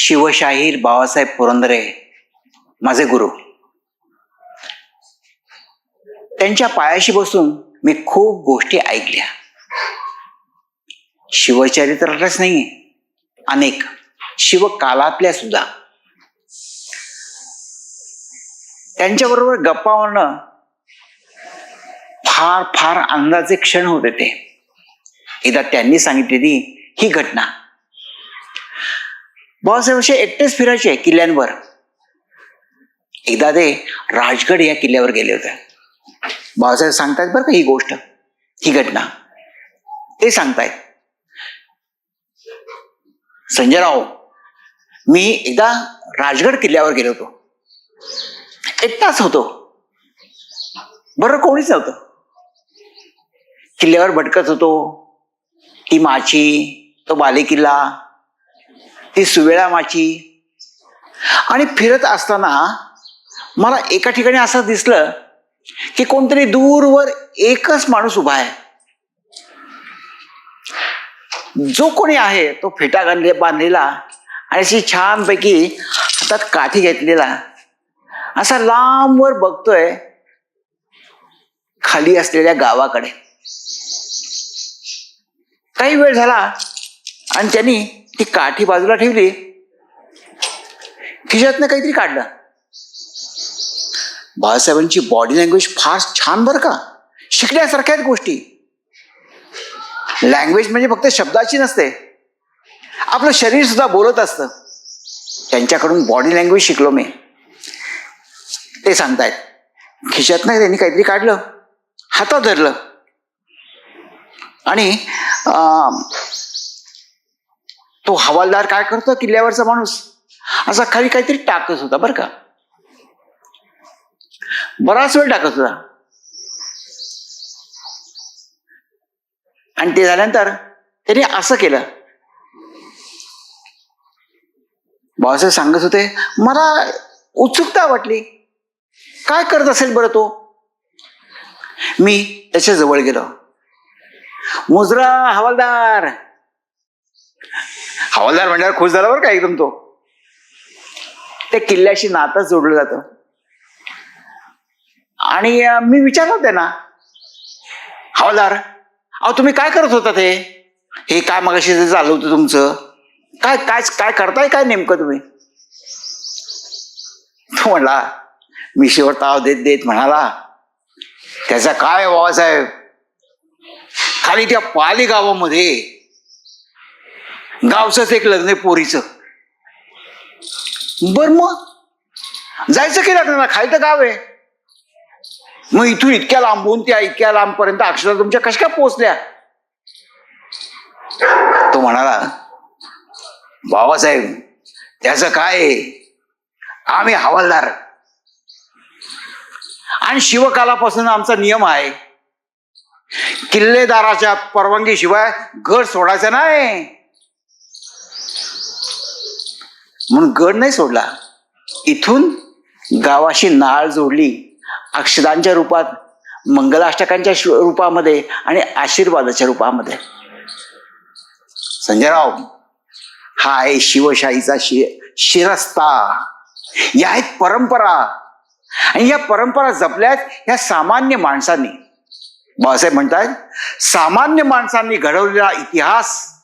शिवशाहीर बाबासाहेब पुरंदरे माझे गुरु. त्यांच्या पायाशी बसून मी खूप गोष्टी ऐकल्या. शिवचरित्रातच नाही अनेक. शिवकालातल्या सुद्धा. त्यांच्याबरोबर गप्पा मारणं फार फार आनंदाचे क्षण होते ते. एकदा त्यांनी सांगितलेली ही घटना. बाबासाहेब एकटेच फिरायचे किल्ल्यांवर. एकदा ते राजगड या किल्ल्यावर गेले होते. बाबासाहेब सांगतायत बरं का ही गोष्ट ही घटना. ते सांगतायत. संजयराव मी एकदा राजगड किल्ल्यावर गेलो होतो. एकटाच होतो. बरं कोणीच नव्हतं. किल्ल्यावर भटकत होतो. ती माची तो बालेकिल्ला ती सुवेळा माची आणि फिरत असताना मला एका ठिकाणी असं दिसलं की कोणतरी दूरवर एकच माणूस उभा आहे. जो कोणी आहे तो फेटा गांधले बांधलेला आणि अशी छानपैकी हातात काठी घेतलेला. असा लांबवर बघतोय खाली असलेल्या गावाकडे. काही वेळ झाला आणि त्यांनी ती काठी बाजूला ठेवली खिशातनं काहीतरी काढलं. बाळासाहेबांची बॉडी लँग्वेज फार छान बरं का? शिकण्यासारख्या आहेत गोष्टी. लँग्वेज म्हणजे फक्त शब्दाची नसते. आपलं शरीर सुद्धा बोलत असतं. त्यांच्याकडून बॉडी लँग्वेज शिकलो मी. ते सांगतायत. खिशातनं त्यांनी काहीतरी काढलं. हातात धरलं. आणि तो हवालदार काय करतो? किल्ल्यावरचा माणूस. असा खाली काहीतरी टाकत होता बरं का? बराच वेळ टाकत होता. आणि ते झाल्यानंतर त्याने असं केलं. बाबासाहेब सांगत होते मला उत्सुकता वाटली. काय करत असेल बरं तो? मी त्याच्याजवळ गेलो. मुजरा हवालदार! हवालदार म्हणल्यावर खुश झाला बरं का एकदम तो? त्या किल्ल्याशी नातं जोडलं जातं. आणि मी विचारलं त्यांना हवालदार अहो तुम्ही काय करत होता ते? हे काय मगाशी जे चालू होतं तुमचं? काय काय काय करताय काय नेमकं तुम्ही? तो म्हणला मी शेवट ताव देत देत म्हणाला त्याचा काय बाबासाहेब? खाली त्या पाली गावामध्ये गावचंच एक लग्न आहे पोरीचं. बर मग? जायचं की लग्नाला? खायचं तर गाव आहे. मग इथून इतक्या लांबून त्या इतक्या लांबपर्यंत अक्षर तुमच्या कशा काय पोचल्या तो म्हणाला बाबासाहेब त्याचं काय आम्ही हवालदार. आणि शिवकालापासून आमचा नियम आहे किल्लेदाराच्या परवानगीशिवाय घर गड सोडायचा नाही. म्हणून गड नाही सोडला. इथून गावाशी नाळ जोडली. अक्षदांच्या रूपात मंगलाष्टकांच्या शि- रूपामध्ये आणि आशीर्वादाच्या रूपामध्ये. संजयराव हा आहे शिवशाहीचा शि शिरस्ता. या आहेत परंपरा. आणि या परंपरा जपल्यात ह्या सामान्य माणसांनी. बाबासाहेब म्हणतात सामान्य माणसांनी घडवलेला इतिहास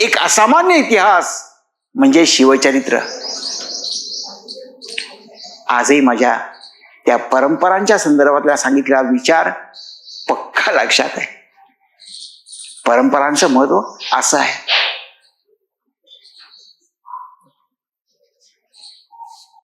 एक असामान्य इतिहास. म्हणजे शिवचरित्र. आजही माझ्या त्या परंपरांच्या संदर्भातला सांगितलेला विचार पक्का लक्षात आहे. परंपरांचं महत्त्व असं आहे.